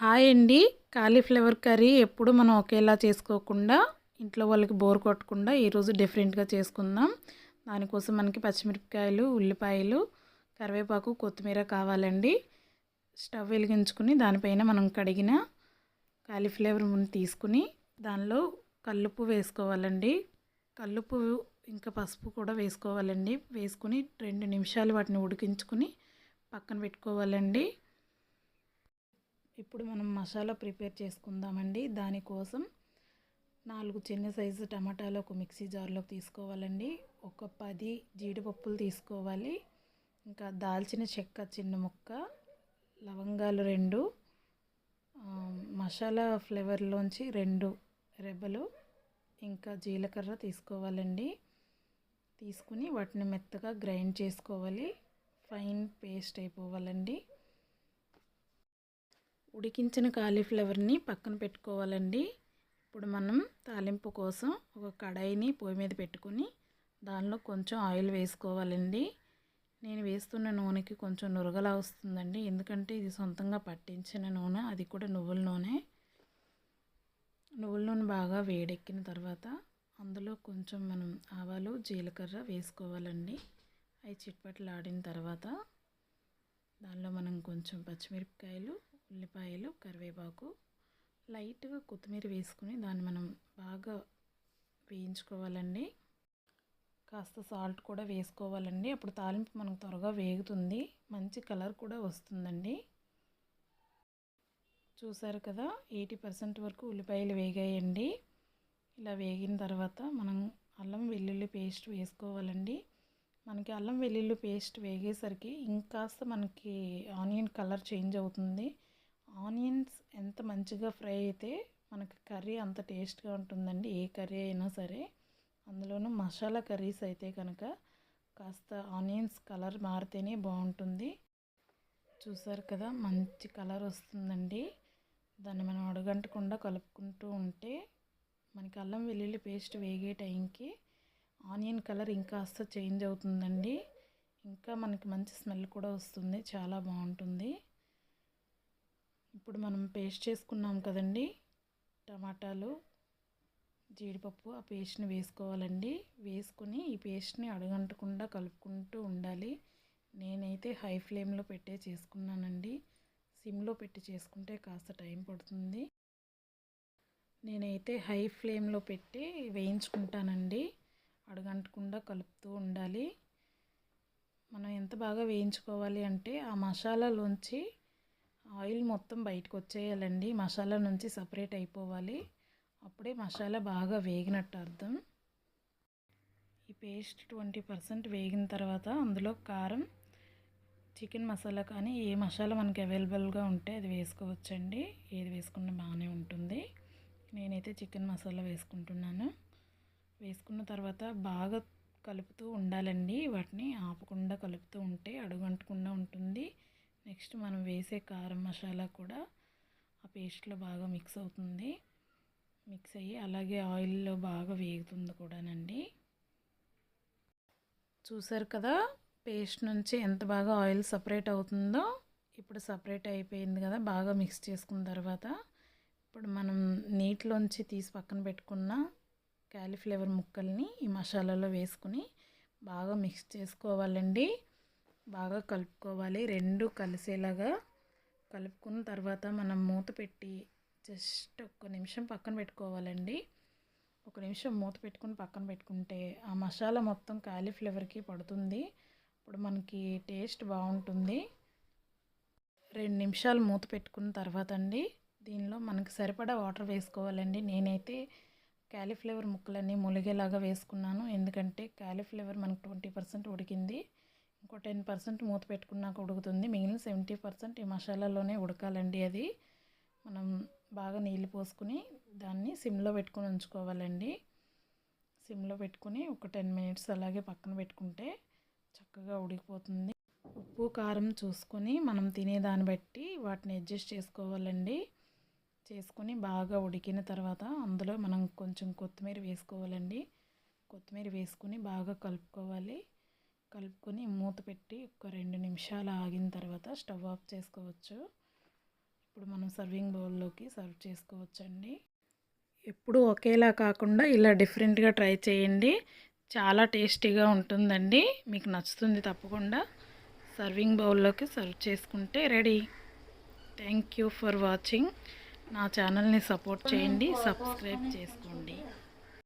Hi అండి. Cauliflower curry ఎప్పుడు మనం ఒకేలా చేసుకోకుండా ఇంట్లో వాళ్ళకి బోర్ కొట్టకుండా ఈరోజు డిఫరెంట్గా చేసుకుందాం. దానికోసం మనకి పచ్చిమిరపకాయలు ఉల్లిపాయలు కరివేపాకు కొత్తిమీర కావాలండి. స్టవ్ వెలిగించుకుని దానిపైన మనం కడిగిన కాలీఫ్లవర్ తీసుకుని దానిలో కల్లుప్పు వేసుకోవాలండి. కల్లుప్పు ఇంకా పసుపు కూడా వేసుకోవాలండి. వేసుకుని రెండు నిమిషాలు వాటిని ఉడికించుకుని పక్కన పెట్టుకోవాలండి. ఇప్పుడు మనం మసాలా ప్రిపేర్ చేసుకుందామండి. దానికోసం నాలుగు చిన్న సైజు టమాటాలు ఒక మిక్సీ జార్లోకి తీసుకోవాలండి. ఒక పది జీడిపప్పులు తీసుకోవాలి. ఇంకా దాల్చిన చెక్క చిన్న ముక్క లవంగాలు రెండు మసాలా ఫ్లేవర్లోంచి రెండు రెబ్బలు ఇంకా జీలకర్ర తీసుకోవాలండి. తీసుకుని వాటిని మెత్తగా గ్రైండ్ చేసుకోవాలి. ఫైన్ పేస్ట్ అయిపోవాలండి. ఉడికించిన కాలీఫ్లవర్ని పక్కన పెట్టుకోవాలండి. ఇప్పుడు మనం తాలింపు కోసం ఒక కడాయిని పొయ్యి మీద పెట్టుకుని దానిలో కొంచెం ఆయిల్ వేసుకోవాలండి. నేను వేస్తున్న నూనెకి కొంచెం నురగలా వస్తుందండి. ఎందుకంటే ఇది సొంతంగా పట్టించిన నూనె అది కూడా నువ్వుల నూనె. నువ్వుల నూనె బాగా వేడెక్కిన తర్వాత అందులో కొంచెం మనం ఆవాలు జీలకర్ర వేసుకోవాలండి. అవి చిట్పట్లు ఆడిన తర్వాత దానిలో మనం కొంచెం పచ్చిమిరపకాయలు ఉల్లిపాయలు కరివేపాకు లైట్గా కొత్తిమీర వేసుకుని దాన్ని మనం బాగా వేయించుకోవాలండి. కాస్త సాల్ట్ కూడా వేసుకోవాలండి. అప్పుడు తాలింపు మనకు త్వరగా వేగుతుంది. మంచి కలర్ కూడా వస్తుందండి. చూసారు కదా ఎయిటీ పర్సెంట్ వరకు ఉల్లిపాయలు వేగాయండి. ఇలా వేగిన తర్వాత మనం అల్లం వెల్లుల్లి పేస్ట్ వేసుకోవాలండి. మనకి అల్లం వెల్లుల్లి పేస్ట్ వేగేసరికి ఇంకాస్త మనకి ఆనియన్ కలర్ చేంజ్ అవుతుంది. ఆనియన్స్ ఎంత మంచిగా ఫ్రై అయితే మనకి కర్రీ అంత టేస్ట్గా ఉంటుందండి. ఏ కర్రీ అయినా సరే. అందులోనూ మసాలా కర్రీస్ అయితే కనుక కాస్త ఆనియన్స్ కలర్ మారితేనే బాగుంటుంది. చూసారు కదా మంచి కలర్ వస్తుందండి. దాన్ని మనం అడగంటకుండా కలుపుకుంటూ ఉంటే మనకి అల్లం వెల్లుల్లి పేస్ట్ వేగే టైంకి ఆనియన్ కలర్ ఇంకాస్త చేంజ్ అవుతుందండి. ఇంకా మనకి మంచి స్మెల్ కూడా వస్తుంది. చాలా బాగుంటుంది. ఇప్పుడు మనం పేస్ట్ చేసుకున్నాం కదండి. టమాటాలు జీడిపప్పు ఆ పేస్ట్ని వేసుకోవాలండి. వేసుకుని ఈ పేస్ట్ని అడగంటకుండా కలుపుకుంటూ ఉండాలి. నేనైతే హై ఫ్లేమ్లో పెట్టే చేసుకున్నానండి. సిమ్లో పెట్టి చేసుకుంటే కాస్త టైం పడుతుంది. నేనైతే హై ఫ్లేమ్లో పెట్టి వేయించుకుంటానండి. అడగంటకుండా కలుపుతూ ఉండాలి. మనం ఎంత బాగా వేయించుకోవాలి అంటే ఆ మసాలాలోంచి ఆయిల్ మొత్తం బయటకు వచ్చేయాలండి మసాలా నుంచి సపరేట్ అయిపోవాలి. అప్పుడే మసాలా బాగా వేగినట్టు అర్థం. ఈ పేస్ట్ ట్వంటీ పర్సెంట్ వేగిన తర్వాత అందులో కారం చికెన్ మసాలా కానీ ఏ మసాలా మనకి అవైలబుల్గా ఉంటే అది వేసుకోవచ్చండి. ఏది వేసుకున్నా బాగానే ఉంటుంది. నేనైతే చికెన్ మసాలా వేసుకుంటున్నాను. వేసుకున్న తర్వాత బాగా కలుపుతూ ఉండాలండి. వాటిని ఆపకుండా కలుపుతూ ఉంటే అడుగంటకుండా ఉంటుంది. నెక్స్ట్ మనం వేసే కారం మసాలా కూడా ఆ పేస్ట్లో బాగా మిక్స్ అవుతుంది. మిక్స్ అయ్యి అలాగే ఆయిల్లో బాగా వేగుతుంది కూడానండి. చూసారు కదా పేస్ట్ నుంచి ఎంత బాగా ఆయిల్ సపరేట్ అవుతుందో ఇప్పుడు సపరేట్ అయిపోయింది కదా బాగా మిక్స్ చేసుకున్న తర్వాత ఇప్పుడు మనం నీటిలోంచి తీసి పక్కన పెట్టుకున్న క్యాలీఫ్లవర్ ముక్కల్ని ఈ మసాలాలో వేసుకుని బాగా మిక్స్ చేసుకోవాలండి. బాగా కలుపుకోవాలి. రెండు కలిసేలాగా కలుపుకున్న తర్వాత మనం మూత పెట్టి జస్ట్ ఒక్క నిమిషం పక్కన పెట్టుకోవాలండి. ఒక నిమిషం మూత పెట్టుకుని పక్కన పెట్టుకుంటే ఆ మసాలా మొత్తం కాలీఫ్లవర్కి పడుతుంది. ఇప్పుడు మనకి టేస్ట్ బాగుంటుంది. రెండు నిమిషాలు మూత పెట్టుకున్న తర్వాత అండి దీనిలో మనకి సరిపడా వాటర్ వేసుకోవాలండి. నేనైతే క్యాలీఫ్లవర్ ముక్కలన్నీ ములిగేలాగా వేసుకున్నాను. ఎందుకంటే క్యాలీఫ్లవర్ మనకు ట్వంటీ పర్సెంట్ ఉడికింది. ఇంకో టెన్ పర్సెంట్ మూత పెట్టుకున్నాక ఉడుకుతుంది. మిగిలిన సెవెంటీ పర్సెంట్ ఈ మసాలాలోనే ఉడకాలండి అది. మనం బాగా నీళ్ళు పోసుకుని దాన్ని సిమ్లో పెట్టుకుని ఉంచుకోవాలండి. సిమ్లో పెట్టుకుని ఒక టెన్ మినిట్స్ అలాగే పక్కన పెట్టుకుంటే చక్కగా ఉడికిపోతుంది. ఉప్పు కారం చూసుకొని మనం తినేదాన్ని బట్టి వాటిని అడ్జస్ట్ చేసుకోవాలండి. చేసుకొని బాగా ఉడికిన తర్వాత అందులో మనం కొంచెం కొత్తిమీర వేసుకోవాలండి. కొత్తిమీర వేసుకొని బాగా కలుపుకోవాలి. కలుపుకొని మూత పెట్టి ఒక రెండు నిమిషాలు ఆగిన తర్వాత స్టవ్ ఆఫ్ చేసుకోవచ్చు. ఇప్పుడు మనం సర్వింగ్ బౌల్లోకి సర్వ్ చేసుకోవచ్చండి. ఎప్పుడు ఒకేలా కాకుండా ఇలా డిఫరెంట్గా ట్రై చేయండి. చాలా టేస్టీగా ఉంటుందండి. మీకు నచ్చుతుంది తప్పకుండా సర్వింగ్ బౌల్లోకి సర్వ్ చేసుకుంటే ready. Thank you for watching. నా ఛానల్ని సపోర్ట్ చేయండి సబ్స్క్రైబ్ చేసుకోండి.